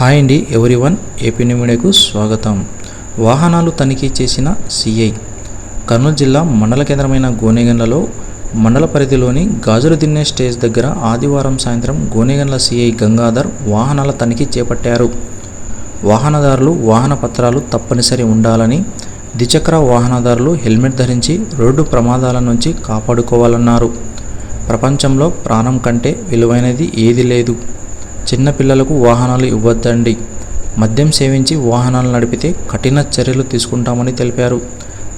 Hi అండి everyone. AP మీడియాకు స్వాగతం. వాహనాలు తనిఖీ చేసిన సిఐ. కర్నూలు జిల్లా మండల కేంద్రమైన గోనేగండ్లలో మండల పరిధిలోని గాజులు దిన్నే స్టేజ్ దగ్గర ఆదివారం సాయంత్రం గోనేగండ్ల సిఐ గంగాధర్ వాహనాల తనిఖీ చేపట్టారు. వాహనదారులు వాహన పత్రాలు తప్పనిసరి ఉండాలని ద్విచక్ర వాహనదారులు హెల్మెట్ ధరించి రోడ్డు ప్రమాదాల నుంచి కాపాడుకోవాలన్నారు. ప్రపంచంలో ప్రాణం కంటే విలువైనది ఏది లేదు. చిన్నపిల్లలకు వాహనాలు ఇవ్వద్దండి. మద్యం సేవించి వాహనాలు నడిపితే కఠిన చర్యలు తీసుకుంటామని తెలిపారు.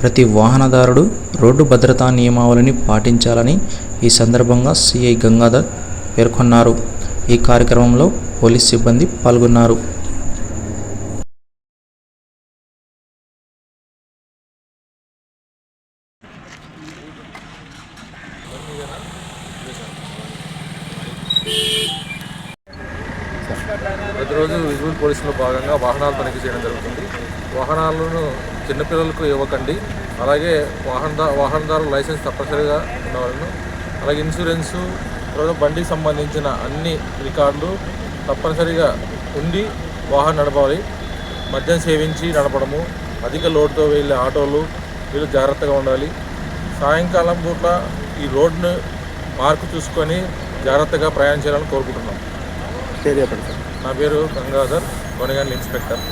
ప్రతి వాహనదారుడు రోడ్డు భద్రతా నియమావళిని పాటించాలని ఈ సందర్భంగా సిఐ గంగాధర్ పేర్కొన్నారు. ఈ కార్యక్రమంలో పోలీస్ సిబ్బంది పాల్గొన్నారు. ప్రతిరోజు విజువల్ పోలీసులో భాగంగా వాహనాలు తనిఖీ చేయడం జరుగుతుంది. వాహనాలను చిన్నపిల్లలకు ఇవ్వకండి. అలాగే వాహన వాహనదారు లైసెన్స్ తప్పనిసరిగా ఉన్నవాళ్ళను అలాగే ఇన్సూరెన్సు తర్వాత బండికి సంబంధించిన అన్ని రికార్డులు తప్పనిసరిగా ఉండి వాహనం నడపాలి. మద్యం సేవించి నడపడము అధిక లోడ్తో వెళ్ళే ఆటోలు వీళ్ళు జాగ్రత్తగా ఉండాలి. సాయంకాలం పూట ఈ రోడ్ను మార్పు చూసుకొని జాగ్రత్తగా ప్రయాణం చేయాలని కోరుకుంటున్నాం. పేరు చెప్పండి సార్ నా పేరు గంగాధర్ కొనగాని ఇన్స్పెక్టర్.